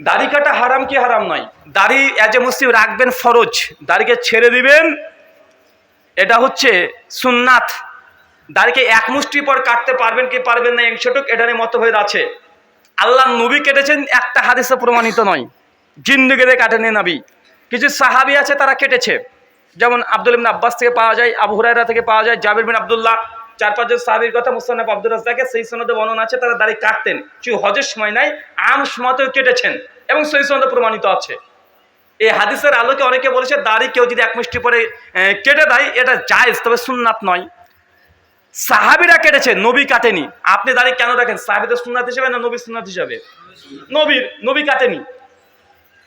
দাড়ি কাটা হারাম? কি হারাম নয়। দাড়ি অ্যাজ এ মুসলিম রাখবেন ফরজ। দাড়িকে ছেড়ে দিবেন। এটা হচ্ছে সুন্নাত। দাড়িকে এক মুষ্টি পর কাটতে পারবেন কি পারবেন না একশোটুক এটা নিয়ে মতভেদ আছে। আল্লাহ নবী কেটেছেন, একটা হাদিসে প্রমাণিত নয়। জিন্দগিতে কাটেনি নবী। কিছু সাহাবি আছে তারা কেটেছে। যেমন আব্দুল ইবিন আব্বাস থেকে পাওয়া যায়, আবু হুরায়রা থেকে পাওয়া যায়, জাবির বিন আব্দুল্লাহ। চার পাঁচজন সাহাবির কথা মুস্তানাব আব্দুল রাজ্জাকে সেই সনদে বর্ণনা আছে, তারা দাড়ি কাটতেন। শুধু হজের সময় নাই আম সময়তেও কেটেছেন এবং সেই সনদে প্রমাণিত আছে। এই হাদিসের আলোকে অনেকে বলেছে, দাড়ি কেউ যদি এক মুষ্টি পরে কেটে দেয়, এটা জায়েজ, তবে সুন্নাত নয়। সাহাবিরা কেটেছে, নবী কাটেনি। আপনি দাড়ি কেন রাখেন? সাহাবিদের সুন্নাত হিসেবে না নবী সুন্নাত হিসেবে? নবীর, নবী কাটেনি।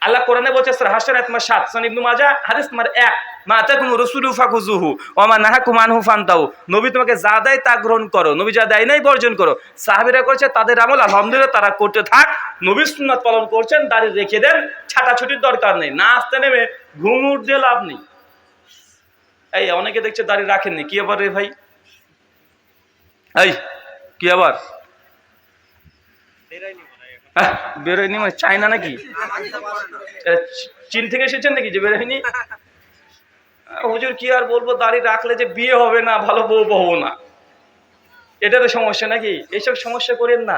আল্লাহ কোরআনে বলছে হাসান আত্মা সাত সন ইবনু মাজা হাদিস তোমার এক। মা তাকুম রসুলু ফাকুজুহু ওয়া মা নাহাকুম আনহু ফান্তাউ নবী তোমাকে যা দেয় তা গ্রহণ করো। নবী যা দেয় নাই বর্জন করো। সাহাবীরা করেছে, তাদের আমল আলহামদুলিল্লাহ, তারা করতে থাক। নবীর সুন্নাত পালন করছেন, দাড়ি রেখে দেন, ছাটাছুটির দরকার নেই। না আসতে নেমে ঘুঙুর দিয়ে লাভ নেই। এই, অনেকে দেখছে দাড়ি রাখেননি। কি আবার রে ভাই? এই, কি আবার বেরোয়নি মানে চায়না নাকি? চীন থেকে এসেছেন নাকি যে বেরোয়নি? হুজুর, কি আর বলব, দাড়ি রাখলে যে বিয়ে হবে না, ভালো বউ পাবো না। এটা তো সমস্যা নাকি? এইসব সমস্যা করেন না।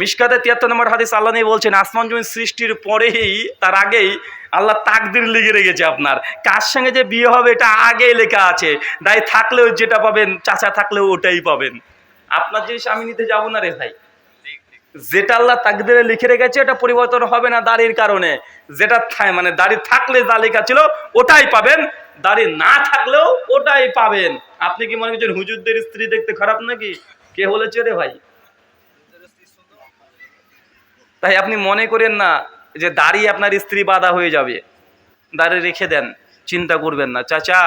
মিসকাতে তিয়াত্তর নম্বর হাদিস আল্লাহ নিয়ে বলছেন, আসমান জমিন সৃষ্টির পরেই, তার আগেই আল্লাহ তাকদির লিখে রেখেছে আপনার। কার সঙ্গে যে বিয়ে হবে, এটা আগেই লেখা আছে। দায় থাকলেও যেটা পাবেন, চাচা থাকলেও ওটাই পাবেন। আপনার জিনিস আমি নিতে যাব না রে ভাই। যেটা আল্লাহ তাকদিরে লিখে রেখেছে, এটা পরিবর্তন হবে না দাড়ির কারণে। যেটা মানে দাড়ি থাকলে যা লেখা ছিল, ওটাই পাবেন। দাড়ি না থাকলেও ওটাই পাবেন। আপনি কি মনে করছেন হুজুরদের স্ত্রী দেখতে খারাপ নাকি? কে বলেছে রে ভাই? তাই আপনি মনে করেন না যে দাড়ি আপনার স্ত্রী বাধা হয়ে যাবে। দাড়ি রেখে দেন, চিন্তা করবেন না। চাচা,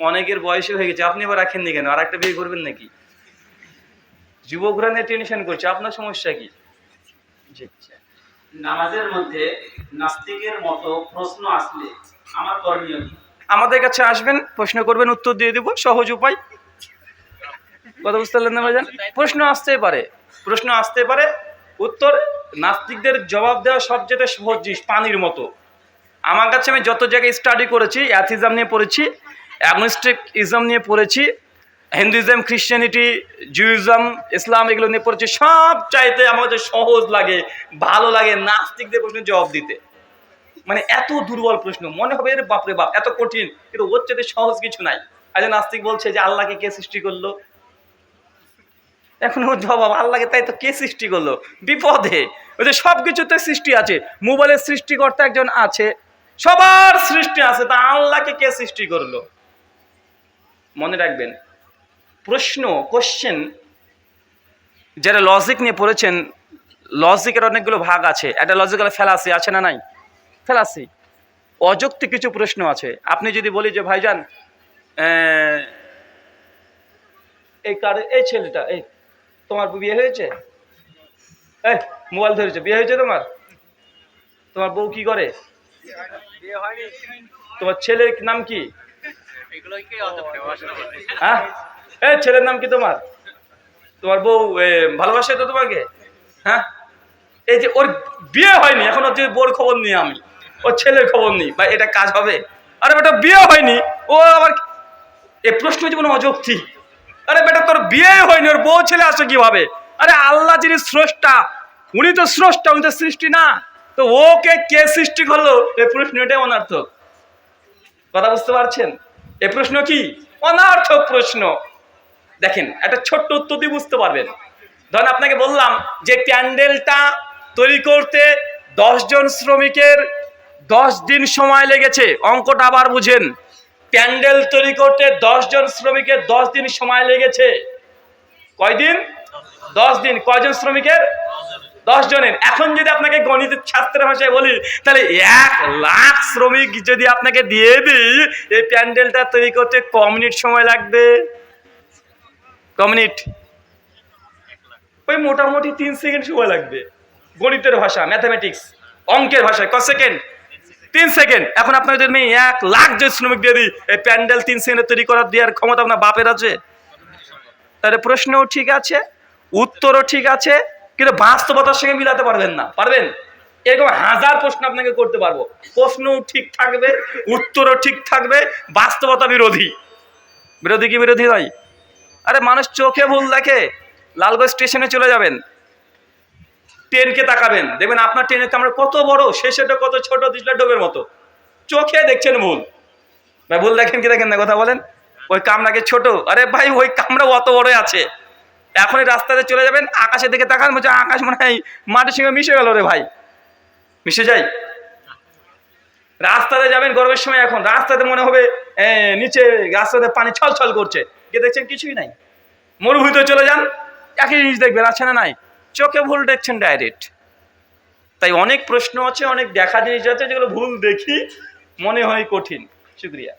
অনেকের বয়সে হয়ে গেছে, আপনি এবার রাখেননি কেন? আর একটা বিয়ে করবেন নাকি? যুবকরা নিয়ে টেনশন করছে, আপনার সমস্যা কি? নামাজের মধ্যে নাস্তিকের মতো প্রশ্ন আসলে আমার করণীয় কি? আমাদের কাছে আসবেন, প্রশ্ন করবেন, উত্তর দিয়ে দেবো, সহজ উপায়। কথা বুঝতে পারলেন না ভাইজান? প্রশ্ন আসতেই পারে, প্রশ্ন আসতে পারে। উত্তর, নাস্তিকদের জবাব দেওয়া সবচেয়ে সহজ জিনিস, পানির মতো। আমার কাছে আমি যত জায়গায় স্টাডি করেছি অ্যাথিজম নিয়ে পড়েছি অ্যাগনস্টিক ইজম নিয়ে পড়েছি হিন্দুইজম খ্রিশ্চানিটি জুইজম ইসলাম এগুলো নিয়ে পড়েছি, সব চাইতে আমার সহজ লাগে, ভালো লাগে নাস্তিকদের প্রশ্নের জবাব দিতে। মানে এত দুর্বল প্রশ্ন, মনে হবে, এর বাপরে বাপ, এত কঠিন। কিন্তু ওর চাইতে সহজ কিছু নাই। আজ নাস্তিক বলছে যে, আল্লাহকে কে সৃষ্টি করল? এখন ওর জবাব, আল্লাহকে তাই তো কে সৃষ্টি করল? বিপদে। ওই যে সব কিছুতে সৃষ্টি আছে। মোবাইলের সৃষ্টিকর্তা একজন আছে। সবার সৃষ্টি আছে, তা আল্লাহকে কে সৃষ্টি করল? মনে রাখবেন, প্রশ্ন কোশ্চেন যারা লজিক নিয়ে পড়েছেন লজিকের অনেকগুলো ভাগ আছে। একটা লজিক্যাল ফেলাসি আছে না নাই? ফেলাসি অযৌক্তিক কিছু প্রশ্ন আছে। আপনি যদি বলি যে, ভাইজান এই কার, এই ছেলেটা, এই, তোমার বিয়ে হয়েছে? এই, মোবাইল ধরেছে, বিয়ে হয়েছে তোমার? তোমার বউ কি করে? তোমার ছেলের নাম কি? হ্যাঁ? এই, ছেলের নাম কি তোমার? তোমার বউ ভালোবাসে তো তোমাকে? হ্যাঁ? এই যে, ওর বিয়ে হয়নি, এখন হচ্ছে বোর খবর নিই আমি। ওর ছেলের খবর নিই বা এটা কাজ হবে। আরে বেটা বিয়ে হয়নি। ও আবার এ প্রশ্ন জীবন অযৌক্তিক আরে বেটা, তোর বিয়ে হয়নি, ওর বউ ছেলে আসে কীভাবে? আরে আল্লাহ যিনি স্রষ্টা, উনি তো স্রষ্টা, উনি তো সৃষ্টি না। তো ওকে কে সৃষ্টি করল? এ প্রশ্ন এটাই অনার্থক। কথা বুঝতে পারছেন? এ প্রশ্ন কি? অনার্থক প্রশ্ন। দেখেন, একটা ছোট্ট উত্তর দিয়ে বুঝতে পারবেন। ধরেন আপনাকে বললাম যে প্যান্ডেলটা তৈরি করতে জন শ্রমিকের দশ দিন সময় লেগেছে। অঙ্কটা আবার বুঝেন। প্যান্ডেল তৈরি করতে জন শ্রমিকের দশ দিন সময় লেগেছে। কয়দিন দশ দিন। কয়জন শ্রমিকের? দশ জনের। এখন যদি আপনাকে গণিত শাস্ত্রের ভাষায় বলি, তাহলে এক লাখ শ্রমিক যদি আপনাকে দিয়ে দিই, এই প্যান্ডেলটা তৈরি করতে ক মিনিট সময় লাগবে? ক মিনিট? ওই মোটামুটি তিন সেকেন্ড সময় লাগবে। গণিতের ভাষা, ম্যাথামেটিক্স, অঙ্কের ভাষায় ক সেকেন্ড? তিন সেকেন্ড এখন আপনাকে যদি আমি এক লাখ যে শ্রমিক দিয়ে দিই, এই প্যান্ডেল তিন সেকেন্ডে তৈরি করার দেওয়ার ক্ষমতা আপনার বাপের আছে? তাহলে প্রশ্নও ঠিক আছে, উত্তরও ঠিক আছে, কিন্তু বাস্তবতার সঙ্গে মিলাতে পারবেন না। পারবেন? এরকম হাজার প্রশ্ন আপনাকে করতে পারব। প্রশ্নও ঠিক থাকবে, উত্তরও ঠিক থাকবে, বাস্তবতা বিরোধী। বিরোধী কি বিরোধী নয়? আরে মানুষ চোখে ভুল দেখে লালগঞ্জ স্টেশনে চলে যাবেন। ট্রেনকে তাকাবেন। দেখবেন আপনার ট্রেনের কামড়া কত বড় শেষেটা কত ছোট দিসলা ডোবের মতো। চোখে দেখছেন ভুল। ভাই, ভুল দেখেন কি দেখেন না, কথা বলেন? ওই কামরাকে ছোট। আরে ভাই, ওই কামরা অত বড় আছে। এখনই রাস্তাতে চলে যাবেন, আকাশের দিকে তাকান, বলছে, আকাশ মনে হয় মাটির সঙ্গে মিশে গেল রে ভাই। মিশে যাই। রাস্তাতে যাবেন গরমের সময় এখন। রাস্তাতে মনে হবে নিচে রাস্তাতে পানি ছল ছল করছে। গিয়ে দেখছেন কিছুই নাই। মরুভূমিতে চলে যান, একই জিনিস দেখবেন, আছে না নাই? চোখে ভুল দেখছেন ডাইরেক্ট তাই অনেক প্রশ্ন আছে, অনেক দেখা জিনিস আছে যেগুলো ভুল দেখি, মনে হয় কঠিন। শুক্রিয়া।